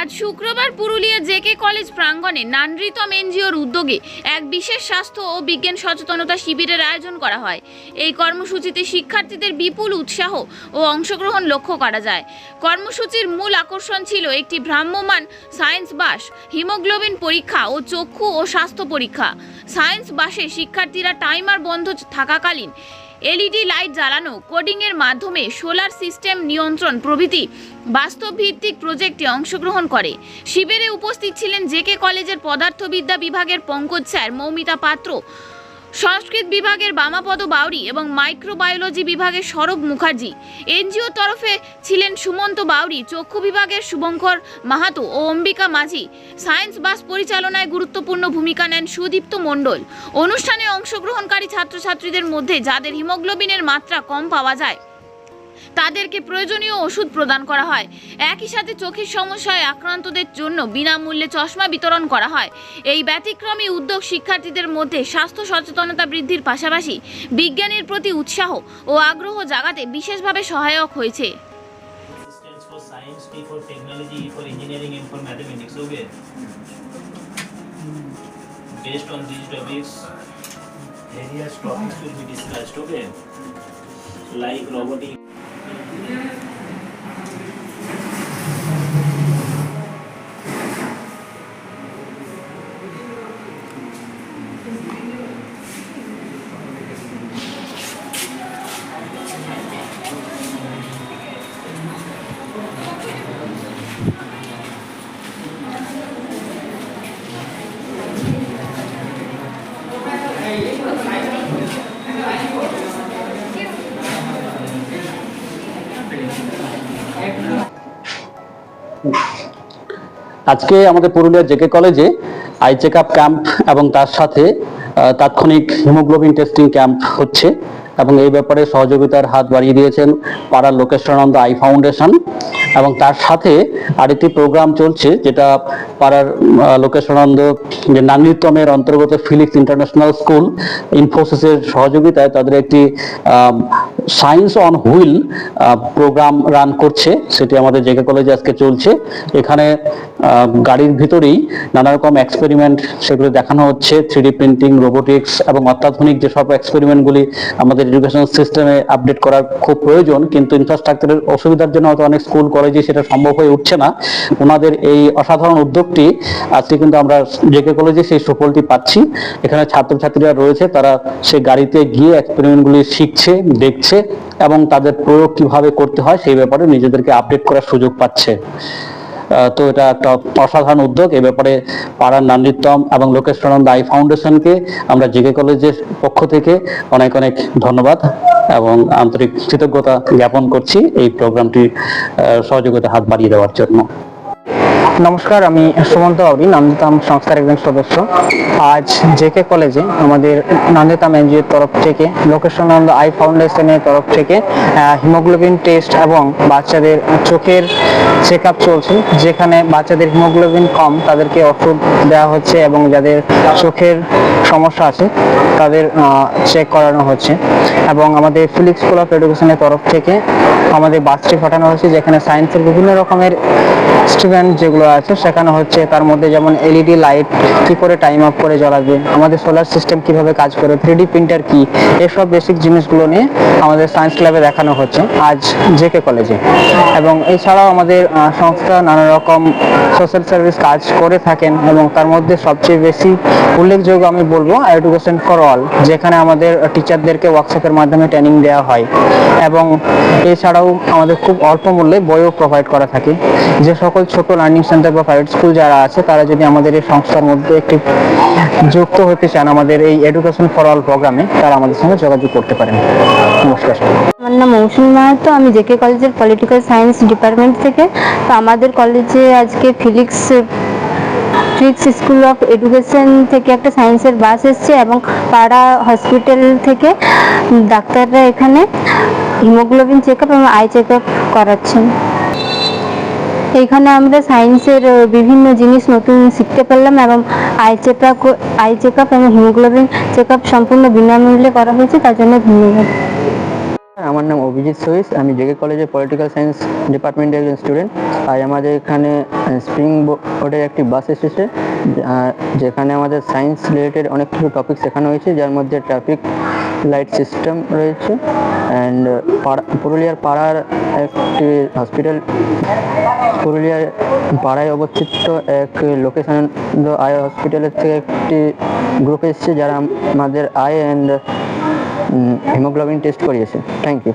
আজ শুক্রবার Purulia JK college প্রাঙ্গণে নানরিতম এনজিওর উদ্যোগে এক বিশেষ স্বাস্থ্য ও বিজ্ঞান সচেতনতা শিবিরের আয়োজন করা হয়। এই কর্মসূচিতে শিক্ষার্থীদের বিপুল উৎসাহ ও অংশগ্রহণ লক্ষ্য করা যায়। কর্মসূচির মূল আকর্ষণ ছিল একটি ভ্রাম্যমাণ সায়েন্স বাস, হিমোগ্লোবিন পরীক্ষা ও চক্ষু ও স্বাস্থ্য পরীক্ষা। সায়েন্স বাসে শিক্ষার্থীরা টাইমার বন্ধ থাকাকালীন এলইডি লাইট জ্বালানো কোডিংয়ের মাধ্যমে সোলার সিস্টেম নিয়ন্ত্রণ প্রভৃতি বাস্তবভিত্তিক প্রজেক্টে অংশগ্রহণ করে। শিবিরে উপস্থিত ছিলেন জেকে কলেজের পদার্থবিদ্যা বিভাগের পঙ্কজ স্যার, মৌমিতা পাত্র সংস্কৃত বিভাগের বামাপদ বাউরি এবং মাইক্রোবায়োলজি বিভাগের সৌরভ মুখার্জি। এনজিও তরফে ছিলেন সুমন্ত বাউরি, চক্ষু বিভাগের শুভঙ্কর মাহাতো ও অম্বিকা মাঝি। সায়েন্স বাস পরিচালনায় গুরুত্বপূর্ণ ভূমিকা নেন সুদীপ্ত মণ্ডল। অনুষ্ঠানে অংশগ্রহণকারী ছাত্রছাত্রীদের মধ্যে যাদের হিমোগ্লোবিনের মাত্রা কম পাওয়া যায় তাদেরকে প্রয়োজনীয় ওষুধ প্রদান করা হয় একই সাথে চোখের সমস্যায় আক্রান্তদের জন্য বিনামূল্যে চশমা বিতরণ করা হয় এই ব্যতিক্রমী উদ্যোগ শিক্ষার্থীদের মধ্যে স্বাস্থ্য সচেতনতা বৃদ্ধির পাশাপাশি বিজ্ঞানের প্রতি উৎসাহ ও আগ্রহ জাগাতে বিশেষভাবে সহায়ক হয়েছে E. Based on these topics, various topics will be discussed. Okay. Like robotic. আজকে আমাদের পুরুলিয়ার জেকে কলেজে আই চেক আপ ক্যাম্প এবং তার সাথে তাৎক্ষণিক হিমোগ্লোবিন টেস্টিং ক্যাম্প হচ্ছে এবং এই ব্যাপারে সহযোগিতার হাত বাড়িয়ে দিয়েছেন পাড়ার লোকেশ্বরানন্দ আই ফাউন্ডেশন এবং তার সাথে আরেকটি প্রোগ্রাম চলছে যেটা পাড়ার আহ, লোকেশ্বরানন্দ যে নান্বিতমের অন্তর্গত ফিলিক্স ইন্টারন্যাশনাল স্কুল ইনফোসিসের সহযোগিতায় তাদের একটি science on wheel program run করছে। সেটি আমাদের জেকে কলেজে আজকে চলছে। এখানে গাড়ির ভিতরেই নানা রকম এক্সপেরিমেন্ট সেগুলো দেখানো হচ্ছে। থ্রিডি প্রিন্টিং রোবোটিক্স এবং অত্যাধুনিক যেসব এক্সপেরিমেন্টগুলি আমাদের এডুকেশন সিস্টেমে আপডেট করার খুব প্রয়োজন, কিন্তু ইনফ্রাস্ট্রাকচারের অসুবিধার জন্য হয়তো অনেক স্কুল কলেজে সেটা সম্ভব হয়ে উঠছে না। ওনাদের এই অসাধারণ উদ্যোগটি আজকে কিন্তু আমরা জেকে কলেজে সেই সফলটি পাচ্ছি। এখানে ছাত্রছাত্রীরা রয়েছে, তারা সেই গাড়িতে গিয়ে এক্সপেরিমেন্টগুলি শিখছে, দেখছে। এবং তাদের প্রয়োগ কীভাবে করতে হয় সেই ব্যাপারে নিজেদেরকে আপডেট করার সুযোগ পাচ্ছে। তো এটা একটা অসাধারণ উদ্যোগ। এ ব্যাপারে পাড়ার নান্দিত্যম এবং লোকেশ্বরানন্দ আই ফাউন্ডেশনকে আমরা জেকে কলেজের পক্ষ থেকে অনেক অনেক ধন্যবাদ এবং আন্তরিক কৃতজ্ঞতা জ্ঞাপন করছি এই প্রোগ্রামটি সহযোগিতা হাত বাড়িয়ে দেওয়ার জন্য। নমস্কার, আমি সুমন্ত আউরি নান্দিতাম সংস্থার একজন সদস্য। আজ জেকে কলেজে আমাদের নান্দিতাম এনজিওর তরফ থেকে লোকেশনানন্দ আই ফাউন্ডেশনের তরফ থেকে হিমোগ্লোবিন টেস্ট এবং বাচ্চাদের চোখের চেক আপ চলছে, যেখানে বাচ্চাদের হিমোগ্লোবিন কম তাদেরকে ওষুধ দেওয়া হচ্ছে এবং যাদের চোখের সমস্যা আছে, তাদের চেক করানো হচ্ছে। এবং আমাদের ফিলিক্স স্কুল অফ এডুকেশনের তরফ থেকে আমাদের বাসটি পাঠানো হয়েছে, যেখানে সায়েন্সের বিভিন্ন রকমের স্টুডেন্ট যেগুলো আছে, সেখানে হচ্ছে তার মধ্যে যেমন এলইডি লাইট কি করে টাইম আপ করে জ্বালাবে, আমাদের সোলার সিস্টেম কীভাবে কাজ করে থ্রিডি প্রিন্টার কি, এসব বেসিক জিনিসগুলো নিয়ে আমাদের সায়েন্স ক্লাবে দেখানো হচ্ছে আজ জেকে কলেজে এবং এছাড়াও আমাদের সংস্থা নানা রকম সোশ্যাল সার্ভিস কাজ করে থাকেন এবং তার মধ্যে সবচেয়ে বেশি উল্লেখযোগ্য আমি বলব এডুকেশন ফর অল যেখানে আমাদের টিচারদেরকে ওয়ার্কশপের মাধ্যমে ট্রেনিং দেওয়া হয়। এবং এছাড়াও আমাদের খুব অল্প মূল্যে বইও প্রোভাইড করা থাকে। যে সকল ছোট লার্নিং সেন্টার বা প্রাইভেট স্কুল যারা আছে, তারা যদি আমাদের এই সংস্থার মধ্যে একটি যুক্ত হতে চান আমাদের এই এডুকেশন ফর অল প্রোগ্রামে তারা আমাদের সঙ্গে যোগাযোগ করতে পারেন। নমস্কার আমার নাম মৌসুমী মাহাতো, আমি জেকে কলেজের পলিটিক্যাল সায়েন্স ডিপার্টমেন্ট থেকে। তো আমাদের কলেজে আজকে Felix Felix school of education থেকে একটা সায়েন্সের বাস এসছে এবং পাড়া হসপিটাল থেকে ডাক্তাররা এখানে হিমোগ্লোবিন চেক আপ এবং আই চেক আপ করাচ্ছেন। এইখানে আমরা সায়েন্সের বিভিন্ন জিনিস নতুন শিখতে পারলাম এবং eye check up eye check up এবং হিমোগ্লোবিন চেক আপ সম্পূর্ণ বিনামূল্যে করা হয়েছে, তার জন্য ধন্যবাদ। আমার নাম অভিজিৎ সহিস, আমি জেকে কলেজের পলিটিক্যাল সায়েন্স ডিপার্টমেন্টের একজন স্টুডেন্ট আজ আমাদের এখানে স্প্রিং বোর্ডের একটি বাস এসেছে যেখানে আমাদের সায়েন্স রিলেটেড অনেক কিছু টপিক শেখানো হয়েছে, যার মধ্যে ট্রাফিক লাইট সিস্টেম রয়েছে অ্যান্ড পাড়া, পুরুলিয়ার পাড়ার একটি হসপিটাল পুরুলিয়ার পাড়ায় অবস্থিত এক লোকেশন আয় হসপিটালের থেকে একটি গ্রুপ এসছে যারা আমাদের আই অ্যান্ড হিমোগ্লোবিন টেস্ট করিয়েছে। Thank you